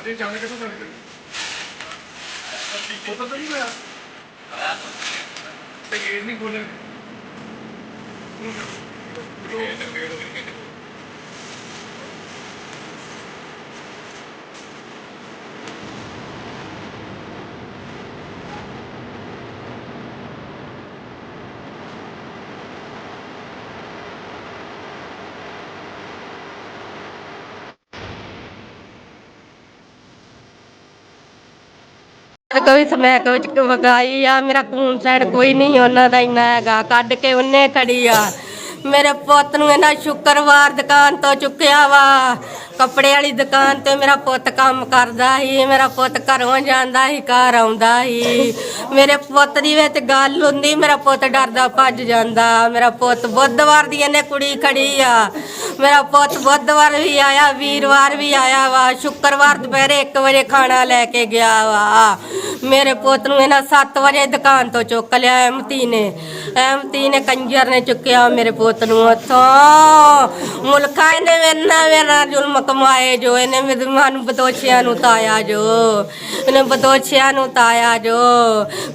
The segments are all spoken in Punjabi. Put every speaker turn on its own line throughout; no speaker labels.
ਅਜੇ ਜਾਣੇ ਕਿੱਥੋਂ ਸਕਦੇ ਪਤਾ ਤਾਂ ਨਹੀਂ ਹੋਇਆ ਤੇ ਇਹ ਨਹੀਂ ਬੋਲੇ
ਕੋਈ ਸਮੈਕ ਵਿੱਚ ਵਗਾਈ ਆ, ਮੇਰਾ ਖੂਨ ਸਾਈਡ ਕੋਈ ਨਹੀਂ, ਉਹਨਾਂ ਦਾ ਇੰਨਾ ਹੈਗਾ ਕੱਢ ਕੇ ਉਹਨੇ ਖੜੀ ਆ। ਮੇਰੇ ਪੁੱਤ ਨੂੰ ਇਹਨਾਂ ਸ਼ੁੱਕਰਵਾਰ ਦੁਕਾਨ ਤੋਂ ਚੁੱਕਿਆ ਵਾ। ਕੱਪੜੇ ਵਾਲੀ ਦੁਕਾਨ ਤੇ ਮੇਰਾ ਪੁੱਤ ਕੰਮ ਕਰਦਾ ਸੀ, ਮੇਰਾ ਪੁੱਤ ਘਰੋਂ ਜਾਂਦਾ ਸੀ, ਘਰ ਆਉਂਦਾ ਸੀ। ਮੇਰੇ ਪੁੱਤ ਦੀ ਵਿੱਚ ਗੱਲ ਹੁੰਦੀ, ਮੇਰਾ ਪੁੱਤ ਡਰਦਾ ਭੱਜ ਜਾਂਦਾ। ਮੇਰਾ ਪੁੱਤ ਬੁੱਧਵਾਰ ਦੀ ਇਹਨੇ ਕੁੜੀ ਖੜੀ ਆ। ਮੇਰਾ ਪੁੱਤ ਬੁੱਧਵਾਰ ਵੀ ਆਇਆ, ਵੀਰਵਾਰ ਵੀ ਆਇਆ ਵਾ। ਸ਼ੁੱਕਰਵਾਰ ਦੁਪਹਿਰੇ 1 ਵਜੇ ਖਾਣਾ ਲੈ ਕੇ ਗਿਆ ਵਾ। ਮੇਰੇ ਪੁੱਤ ਨੂੰ ਇਹਨਾਂ 7 ਵਜੇ ਦੁਕਾਨ ਤੋਂ ਚੁੱਕ ਲਿਆ, ਐਮਤੀ ਨੇ। ਐਮਤੀ ਨੇ ਕੰਜਰ ਨੇ ਚੁੱਕਿਆ ਮੇਰੇ ਪੁੱਤ ਨੂੰ ਉੱਥੋਂ ਮੁਲਕਾ ਇਹਨੇ ਮੇਰਾ ਮੇਰਾ ਜ਼ੁਲਮ ਕਮਾਏ ਜੋ, ਇਹਨੇ ਮੇਰੇ ਸਾਨੂੰ ਬਦੋਸ਼ੀਆਂ ਨੂੰ ਤਾਇਆ ਜੋ। ਇਹਨੇ ਬਦੋਸ਼ਿਆਂ ਨੂੰ ਤਾਇਆ ਜੋ।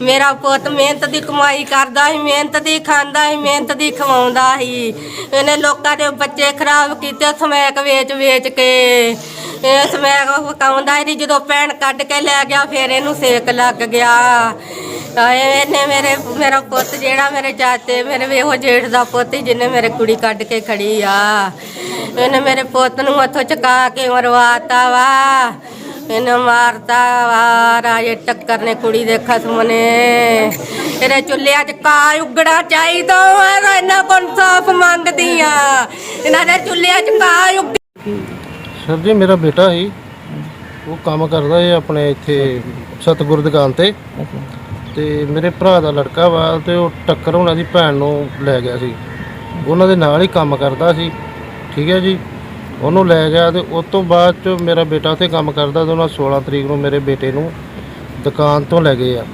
ਮੇਰਾ ਪੁੱਤ ਮਿਹਨਤ ਦੀ ਕਮਾਈ ਕਰਦਾ ਸੀ, ਮਿਹਨਤ ਦੀ ਖਾਂਦਾ ਸੀ, ਮਿਹਨਤ ਦੀ ਖਵਾਉਂਦਾ ਸੀ। ਇਹਨੇ ਲੋਕਾਂ ਦੇ ਬੱਚੇ ਖਰਾਬ ਕੀਤੇ, ਸਮੈਕ ਵੇਚ ਵੇਚ ਕੇ। ਇਹ ਸਮੈਕ ਪਕਾਉਂਦਾ ਹੀ ਨਹੀਂ ਜਦੋਂ ਪੈਣ ਕੱਢ ਕੇ ਲੈ ਗਿਆ, ਫਿਰ ਇਹਨੂੰ ਸੇਕ ਲੱਗ ਗਿਆ। ਇਹਨੇ ਮੇਰੇ, ਮੇਰਾ ਪੁੱਤ ਜਿਹੜਾ ਮੇਰੇ ਚਾਚੇ, ਮੇਰੇ ਵੇਹੋ ਜੇਠ ਦਾ ਪੁੱਤ ਜਿਹਨੇ ਮੇਰੇ ਕੁੜੀ ਕੱਢ ਕੇ ਖੜੀ ਆ। ਇਹਨੇ ਮੇਰੇ ਪੁੱਤ ਨੂੰ ਉੱਥੋਂ ਚਕਾ ਕੇ ਮਰਵਾਤਾ ਵਾ। ਇਹਨੇ ਮਾਰਤਾ ਵਾ, ਰਾਜੇ ਟੱਕਰ ਨੇ ਕੁੜੀ ਦੇ ਖਸਮ ਨੇ। ਇਹਦੇ ਚੁੱਲ੍ਹਿਆਂ 'ਚ ਕਾ ਉਗੜਾ ਚਾਹੀਦਾ ਵਾ ਇਹਨਾਂ ਕੋਲ ਸਾਫ਼ ਮੰਗਦੀ ਆ। ਇਹਨਾਂ ਦੇ ਚੁੱਲ੍ਹਿਆਂ 'ਚ ਕਾ ਉਗ
ਸਰ ਜੀ, ਮੇਰਾ ਬੇਟਾ ਸੀ। ਉਹ ਕੰਮ ਕਰਦਾ ਹੈ ਆਪਣੇ ਇੱਥੇ ਸਤਗੁਰ ਦੁਕਾਨ ਤੇ। ਤੇ ਮੇਰੇ ਭਰਾ ਦਾ ਲੜਕਾ ਵਾ ਤੇ ਉਹ ਟੱਕਰ ਉਹਨਾਂ ਦੀ ਭੈਣ ਨੂੰ ਲੈ ਗਿਆ ਸੀ। ਉਹਨਾਂ ਦੇ ਨਾਲ ਹੀ ਕੰਮ ਕਰਦਾ ਸੀ। ਠੀਕ ਹੈ ਜੀ? ਉਹਨੂੰ ਲੈ ਗਿਆ ਤੇ ਉਸ ਤੋਂ ਬਾਅਦ ਚ ਮੇਰਾ ਬੇਟਾ ਉੱਥੇ ਕੰਮ ਕਰਦਾ ਤੇ ਉਹਨਾਂ 16 ਤਰੀਕ ਨੂੰ ਮੇਰੇ ਬੇਟੇ ਨੂੰ ਦੁਕਾਨ ਤੋਂ ਲੈ ਗਏ ਆ।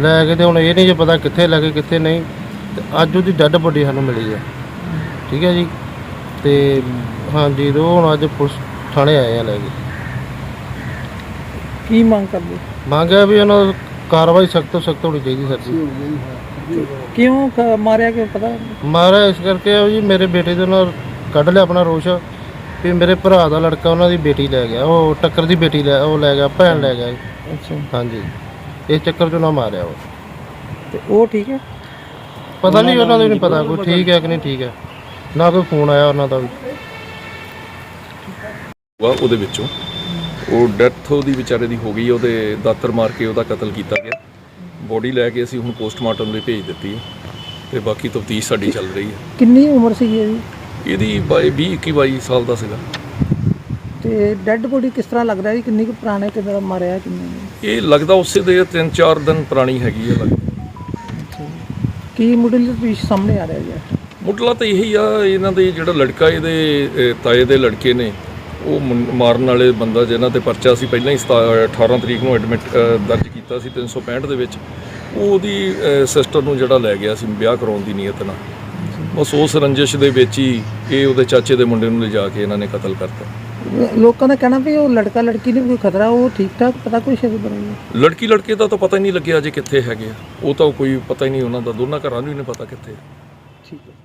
ਲੈ ਕੇ ਤੇ ਹੁਣ ਇਹ ਨਹੀਂ ਜੇ ਪਤਾ ਕਿੱਥੇ ਲੈ ਗਏ, ਕਿੱਥੇ ਨਹੀਂ। ਤੇ ਅੱਜ ਉਹਦੀ ਡੈੱਡ ਬੋਡੀ ਸਾਨੂੰ ਮਿਲੀ ਆ। ਠੀਕ ਹੈ ਜੀ? ਤੇ ਹਾਂਜੀ ਉਹ ਹੁਣ ਅੱਜ ਪੁਲਿਸ ਥਾਣੇ ਆਏ ਆ ਲੈ ਕੇ।
ਕੀ ਮੰਗ ਕਰਦੇ?
ਮੰਗਿਆ ਵੀ ਉਹਨਾਂ ਦੀ ਕਾਰਵਾਈ ਸਖਤ ਤੋਂ ਸਖਤ ਹੋਣੀ ਚਾਹੀਦੀ ਸਰ ਜੀ।
ਕਿਉਂ ਕ- ਮਾਰਿਆ ਕਿ ਪਤਾ?
ਮਾਰਾ ਇਸ ਕਰਕੇ ਆ ਜੀ ਮੇਰੇ ਬੇਟੇ ਦੇ ਨਾਲ ਕੱਢ ਲਿਆ ਆਪਣਾ ਰੋਸ਼। ਵੀ ਮੇਰੇ ਭਰਾ ਦਾ ਲੜਕਾ ਉਹਨਾਂ ਦੀ ਬੇਟੀ ਲੈ ਗਿਆ ਉਹ ਟੱਕਰ ਦੀ ਬੇਟੀ ਲੈ ਉਹ ਲੈ ਗਿਆ ਭੈਣ ਲੈ ਗਿਆ। ਜੀ।
ਅੱਛਾ।
ਹਾਂਜੀ। ਇਸ ਚੱਕਰ 'ਚ ਨਾ ਮਾਰਿਆ ਉਹ।
ਤੇ ਉਹ ਠੀਕ ਹੈ?
ਪਤਾ ਨਹੀਂ ਉਹਨਾਂ ਦਾ ਵੀ ਨਹੀਂ ਪਤਾ ਕੋਈ ਠੀਕ ਹੈ ਕਿ ਨਹੀਂ ਠੀਕ ਹੈ। ਨਾ ਕੋਈ ਫੋਨ ਆਇਆ ਉਹਨਾਂ ਦਾ ਵੀ।
ਵਾ ਉਹਦੇ ਵਿੱਚੋਂ। ਉਹ ਡੈਥ ਉਹਦੀ ਵਿਚਾਰੇ ਦੀ ਹੋ ਗਈ ਉਹਦੇ ਦਾਤਰ ਮਾਰ ਕੇ ਉਹਦਾ ਕਤਲ ਕੀਤਾ ਗਿਆ। ਬੋਡੀ ਲੈ ਕੇ ਅਸੀਂ ਹੁਣ ਪੋਸਟਮਾਰਟਮ ਲਈ ਭੇਜ ਦਿੱਤੀ ਹੈ ਤੇ ਬਾਕੀ ਤਫਤੀਸ਼ ਸਾਡੀ ਚੱਲ ਰਹੀ ਹੈ।
ਕਿੰਨੀ ਉਮਰ ਸੀਗੀ ਇਹਦੀ?
ਇਹਦੀ ਬਾਈ 20 21 22 ਸਾਲ ਦਾ ਸੀਗਾ।
ਤੇ ਡੈੱਡ ਬੋਡੀ ਕਿਸ ਤਰ੍ਹਾਂ ਲੱਗਦਾ ਹੈ ਕਿੰਨੀ ਕੁ ਪੁਰਾਣੇ ਕਿਦਾਂ ਮਾਰਿਆ ਕਿੰਨੇ?
ਇਹ ਲੱਗਦਾ ਉਸੇ ਦੇ 3-4 ਦਿਨ ਪੁਰਾਣੀ ਹੈਗੀ ਹੈ ਲੱਗਦਾ।
ਕੀ ਮੁੱਢਲੀ ਤਫਤੀਸ਼ ਸਾਹਮਣੇ ਆ ਰਿਹਾ ਜੀ
ਮੁੱਢਲਾ ਤਾਂ ਇਹੀ ਆ ਇਹਨਾਂ ਦੇ ਜਿਹੜਾ ਲੜਕਾ ਇਹਦੇ ਅਹ, ਤਾਏ ਦੇ ਲੜਕੇ ਨੇ ਉਹ ਮਾਰਨ ਵਾਲੇ ਬੰਦਾ ਜਿਹਨਾਂ ਤੇ ਪਰਚਾ ਸੀ ਪਹਿਲਾਂ ਹੀ ਸਤਾ- 18 ਤਰੀਕ ਨੂੰ ਐਡਮਿਟ ਦਰਜ ਕੀਤਾ ਸੀ 365 ਦੇ ਵਿੱਚ। ਉਹ ਉਹਦੀ ਸਿਸਟਰ ਨੂੰ ਜਿਹੜਾ ਲੈ ਗਿਆ ਸੀ ਵਿਆਹ ਕਰਾਉਣ ਦੀ ਨੀਅਤ ਨਾਲ। ਬਸ ਉਸ ਰੰਜਿਸ਼ ਦੇ ਵਿੱਚ ਹੀ ਇਹ ਉਹਦੇ ਚਾਚੇ ਦੇ ਮੁੰਡੇ ਨੂੰ ਲਿਜਾ ਕੇ ਇਹਨਾਂ ਨੇ ਕਤਲ ਕਰਤਾ।
ਲੋਕਾਂ ਦਾ ਕਹਿਣਾ ਵੀ ਉਹ ਲੜਕਾ ਲੜਕੀ ਨੂੰ ਕੋਈ ਖਤਰਾ ਉਹ ਠੀਕ ਠਾਕ ਪਤਾ ਕੋਈ ਸ਼ੇਰ ਬਣਾ
ਲੜਕੀ ਲੜਕੇ ਦਾ ਤਾਂ ਪਤਾ ਹੀ ਨਹੀਂ ਲੱਗਿਆ ਅਜੇ ਕਿੱਥੇ ਹੈਗੇ ਆ। ਉਹ ਤਾਂ ਕੋਈ ਪਤਾ ਹੀ ਨਹੀਂ ਉਹਨਾਂ ਦਾ ਦੋਨਾਂ ਘਰਾਂ ਨੂੰ ਹੀ ਨਹੀਂ ਪਤਾ ਕਿੱਥੇ।
ਠੀਕ ਹੈ।